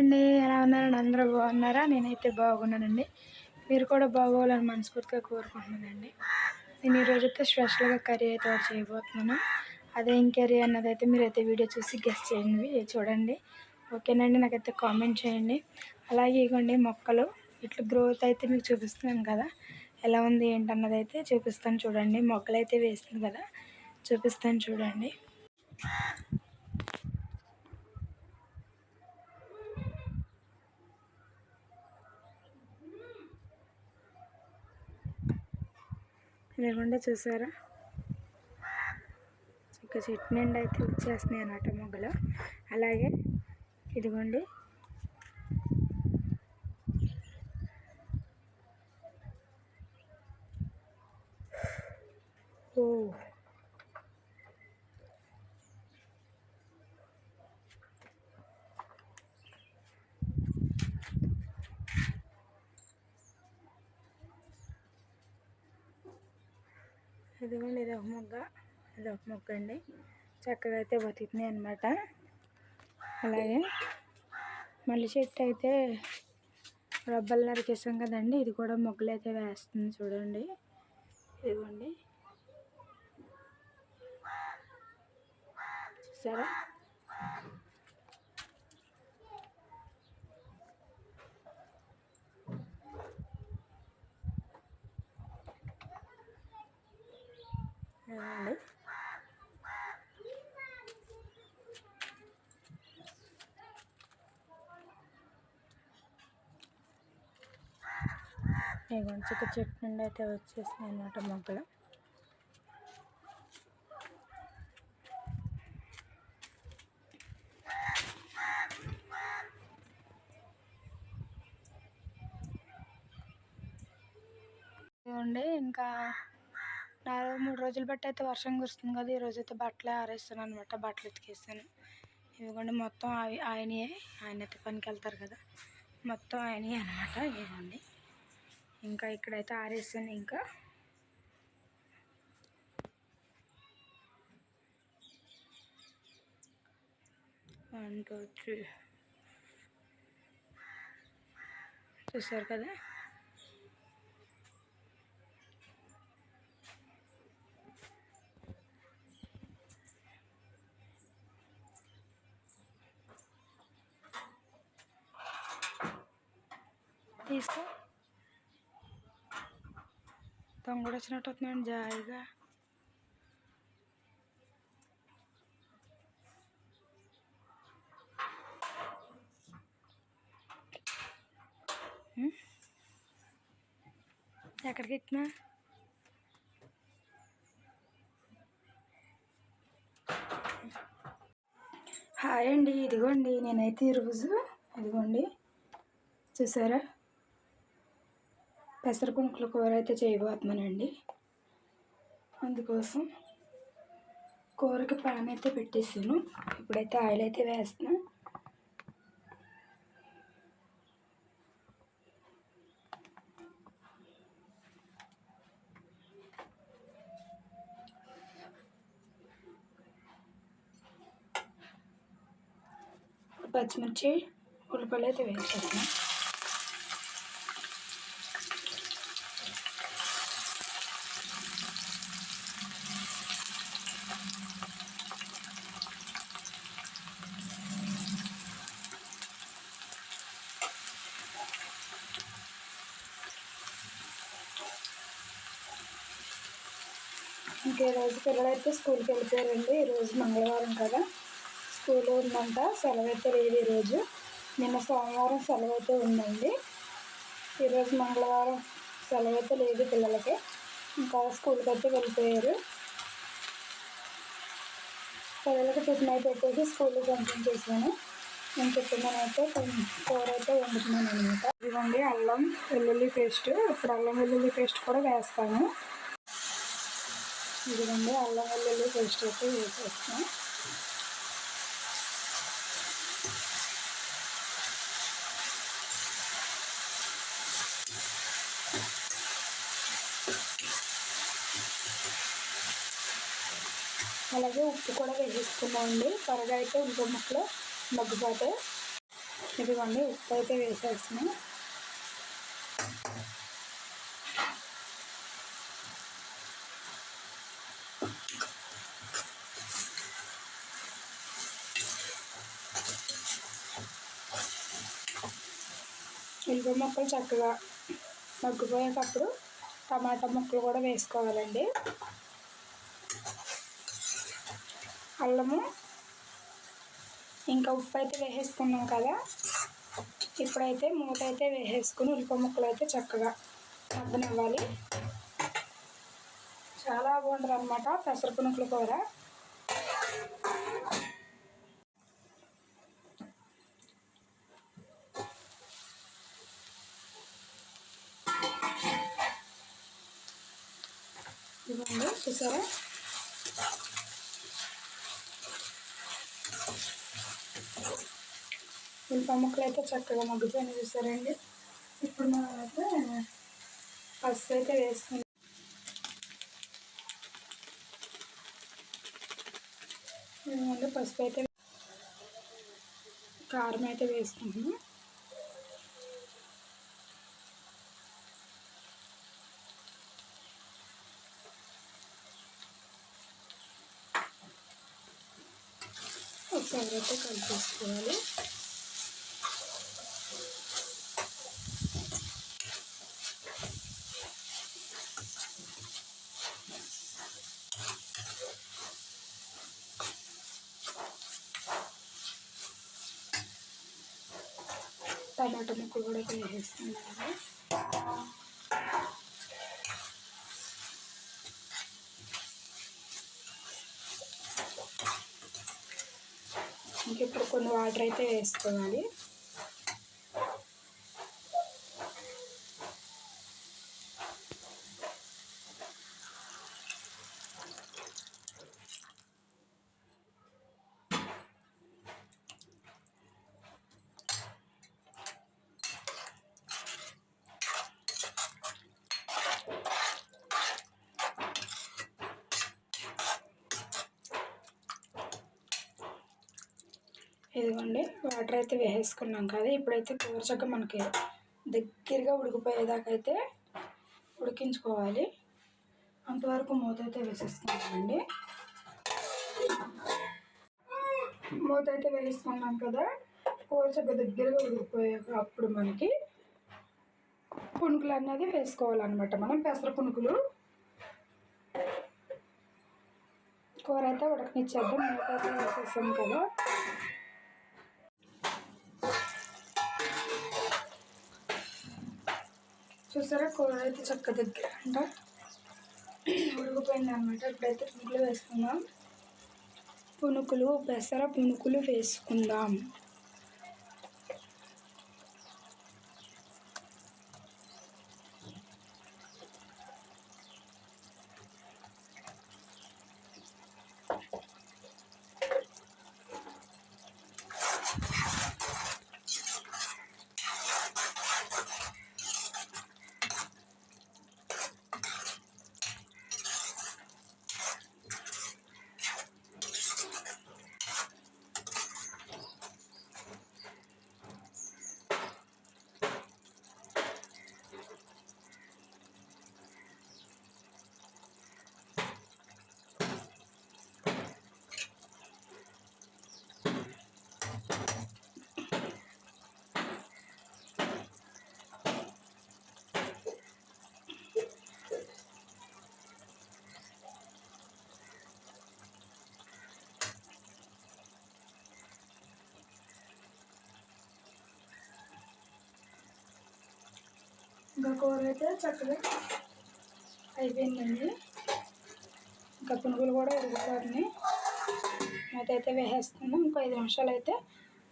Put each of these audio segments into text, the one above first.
అండి? ఎలా ఉన్నారండి అందరూ బాగున్నారా? నేనైతే బాగున్నానండి. మీరు కూడా బాగోవాలని మనస్ఫూర్తిగా కోరుకుంటున్నానండి. నేను ఈరోజు అయితే స్పెషల్గా కర్రీ అయితే చేయబోతున్నాను. అదేం కర్రీ అన్నది అయితే మీరు అయితే వీడియో చూసి గెస్ట్ చేయండి చూడండి. ఓకేనండి? నాకైతే కామెంట్ చేయండి. అలాగే ఇవ్వండి మొక్కలు. ఇట్లా గ్రోత్ అయితే మీకు చూపిస్తున్నాను కదా. ఎలా ఉంది ఏంటన్నది అయితే చూపిస్తాను చూడండి. మొక్కలు అయితే వేస్తుంది కదా. చూపిస్తాను చూడండి. లేకుండా చూసారా? ఇక చెట్టు నిండా అయితే వచ్చేస్తున్నాయి అన్నమాట మొగ్గలు. అలాగే ఇదిగోండి. ఓ ఇదిగోండి ఇది ఒక మొగ్గ. ఇది ఒక మొగ్గ అండి. చక్కగా అయితే బతుకుతున్నాయి అనమాట అలాగే మళ్ళీ చెట్టు అయితే రబ్బలు నరికేసాం కదండి. ఇది కూడా మొగ్గలు అయితే వేస్తుంది చూడండి. ఇదిగోండి. చూసారా? ఇదిగోండి ఇదిగోండి చిక్క చెట్టు నుండి అయితే వచ్చేసింది అనమాట మొగ్గలు. ఇంకా నాలుగు మూడు రోజులు బట్టి అయితే వర్షం కురుస్తుంది కదా ఈరోజు అయితే బట్టలే ఆరేస్తాను అనమాట బట్టలు ఉతికేస్తాను. ఇదిగోండి మొత్తం అవి ఆయనయే ఆయన అయితే పనికి వెళ్తారు కదా మొత్తం ఆయనయే అనమాట ఇదిగోండి. ఇంకా ఇక్కడైతే ఆరేస్తాను ఇంకా. One two three. చూసారు కదా? తీసుకో. తొంగడు వచ్చినట్టు వస్తున్నాడు జాయిగా. ఎక్కడికి ఎక్కినా? హాయ్ అండి ఇదిగోండి నేనైతే ఈరోజు ఇదిగోండి చూసారా? పెసర కూర అయితే చేయబోతున్నానండి. అందుకోసం కూరకి పాన్ అయితే పెట్టేసాను ఇప్పుడైతే ఆయిల్ అయితే వేస్తున్నా. పచ్చిమిర్చి ఉల్లిపాయలు అయితే వేసేస్తున్నాను ఈ రోజు పిల్లలు పిల్లలైతే స్కూల్కి వెళ్ళిపోయారండి. ఈరోజు మంగళవారం కదా. స్కూల్ ఉందంట సెలవు అయితే లేదు ఈరోజు నిన్న సోమవారం సెలవు అయితే ఉందండి ఈరోజు మంగళవారం సెలవు అయితే లేదు పిల్లలకి. ఇంకా స్కూల్కి అయితే వెళ్ళిపోయారు. పిల్లలకి టిఫిన్ అయితే పెట్టేసి స్కూల్కి పంపించేసాను నేను అయితే కూర అయితే వండుతున్నాను అనమాట ఇదిగోండి అల్లం వెల్లుల్లి పేస్ట్. ఇప్పుడు అల్లం వెల్లుల్లి పేస్ట్ కూడా వేస్తాను. ఇదిగోండి అల్లం వెల్లుల్లి పేస్ట్ అయితే వేసేస్తాం అలాగే ఉప్పు కూడా వేసేసుకున్నామండి త్వరగా అయితే ఇంకో ముక్కలో మగ్గిపోతే ఇదిగోండి ఉప్పు అయితే వేసేస్తున్నాం. ఉల్లిపాయ ముక్కలు చక్కగా మగ్గిపోయేటప్పుడు టమాటా ముక్కలు కూడా వేసుకోవాలండి. అల్లము ఇంకా ఉప్పు అయితే వేసేసుకున్నాం కదా. ఇప్పుడైతే మూత అయితే వేసేసుకుని ఉల్లిపాయ ముక్కలు అయితే చక్కగా మగ్గనివ్వాలి. చాలా బాగుంటుంది అనమాట పెసర పునుకుల కూర. ఇవ్వండి చూసారా ఉల్లిపాయ ముక్కలు అయితే చక్కగా మగ్గుతాయని చూసారండి. ఇప్పుడు మనం అయితే పసుపు అయితే వేసుకుందాం. ఇదిగోండి పసుపు అయితే కారం అయితే వేసుకుంటున్నాం. ఒకసారి అయితే కలిపేసుకోవాలి టమాటా ముక్కలు కూడా వేసేస్తున్నాను ఇంక ఇప్పుడు కొన్ని వాటర్ అయితే వేసుకోవాలి ఇదిగోండి వాటర్ అయితే వేసేసుకున్నాం కదా ఇప్పుడైతే కూర చక్క మనకి దగ్గరగా ఉడికిపోయేదాకా అయితే ఉడికించుకోవాలి. అంతవరకు మూత అయితే వేసేసుకున్నామండి మూత అయితే వేసుకున్నాం కదా కూర చక్క దగ్గరగా ఉడికిపోయాక అప్పుడు మనకి పునుకులు అనేది వేసుకోవాలన్నమాట మనం పెసర పునుకులు. కూర అయితే ఉడకనిచ్చేద్దాం మూత అయితే వేసేసాం కదా. చూసారా? కూర అయితే చక్క దగ్గర అంట ఉడికిపోయింది అనమాట ఇప్పుడైతే పునుకులు వేసుకుందాం. పునుకులు పెసర పునుకులు వేసుకుందాం. ఇంకా కూర అయితే చక్కగా అయిపోయిందండి. ఇంకా పునుగులు కూడా ఉడికిపోతున్నాయి. అయితే వేసేస్తున్నాం ఇంకో ఐదు నిమిషాలు అయితే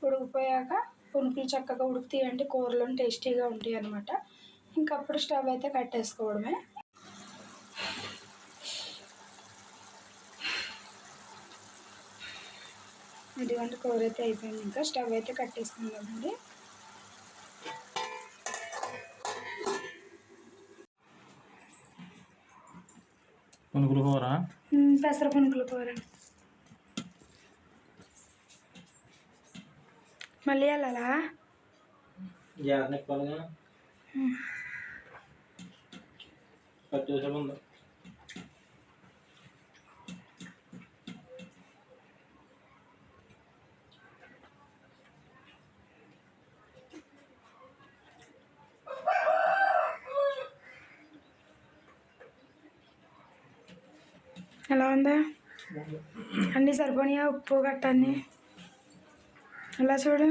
ఉడికిపోయాక పునుకులు చక్కగా ఉడుకుతాయండి. కూరలు టేస్టీగా ఉంటాయి అనమాట ఇంకప్పుడు స్టవ్ అయితే కట్టేసుకోవడమే. ఇదిగోండి కూర అయితే అయిపోయింది. ఇంకా స్టవ్ అయితే కట్టేసుకుందామండి. పునుగులు కూర పెసర పునుకుల కూర మళ్ళీ వెళ్ళాలా? గ్యాస్ నెక్కాలిగా ఎలా ఉందా? అన్నీ సరిపోనియా ఉప్పు గట్టన్నీ ఎలా చూడు?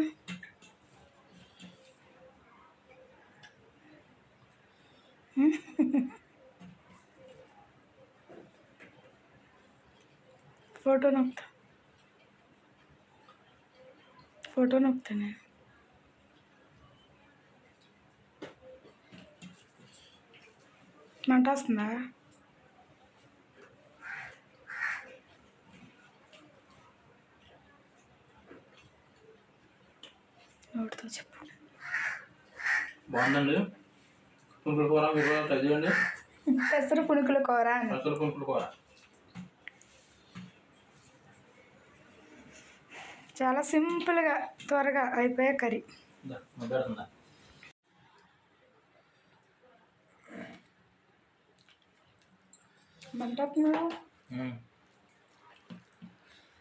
ఫోటో నొక్కుతా. ఫోటో నొక్కుతా నేను. మంట వస్తుందా? బాగుందండి పుంకుల కూర మీరు కూడా ట్రై చేయండి పెసర పునుకుల కూర కూర. చాలా సింపుల్గా త్వరగా అయిపోయే కర్రీ. మంట.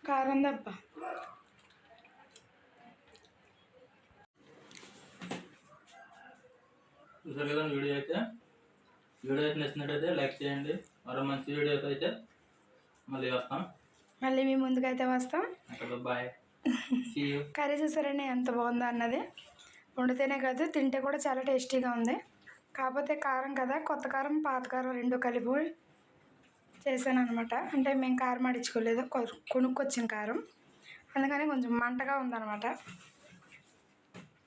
కారం దెబ్బ చూసారు కదా వీడియో అయితే? వీడియో అయితే నచ్చినట్టయితే లైక్ చేయండి. మరో మంచి వీడియో అయితే మళ్ళీ వస్తాం. మళ్ళీ మీ ముందుకైతే వస్తాం. బాయ్ కర్రీ చూసారండి ఎంత బాగుందో అన్నది. వండితేనే కాదు తింటే కూడా చాలా టేస్టీగా ఉంది. కాకపోతే కారం కదా కొత్త కారం పాత కారం రెండు కలిపి చేశాను అనమాట అంటే మేము కారం ఆడించుకోలేదు కొనుక్కొచ్చిన కారం. అందుకని కొంచెం మంటగా ఉందన్నమాట.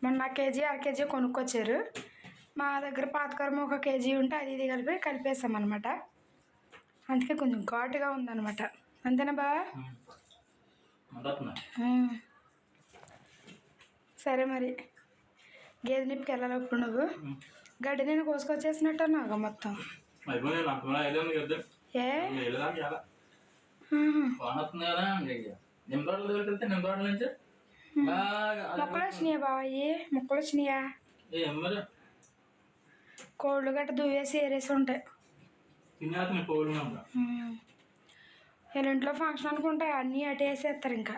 మొన్న కేజీ అర కేజీ కొనుక్కొచ్చారు. మా దగ్గర పాత కారం ఒక కేజీ ఉంటే అది ఇది కలిపి కలిపేసాం అనమాట అందుకే కొంచెం ఘాటుగా ఉందన్నమాట. అంతేనా బావా? మ్మ్. సరే మరి. గేదె నిప్పుకి వెళ్ళాలి ఇప్పుడు నువ్వు గడ్డి నేను కోసుకొచ్చేసినట్టు నాకు మొత్తం ఏ? మొక్కలు వచ్చినాయా బాబాయి మొక్కలు వచ్చినాయా కోళ్ళు గట్ట దువ్వేసి ఏరేసి ఉంటాయి. కోళ్ళు. వీళ్ళ ఇంట్లో ఫంక్షన్ అనుకుంటాయి అన్నీ అటు వేసేస్తారు ఇంకా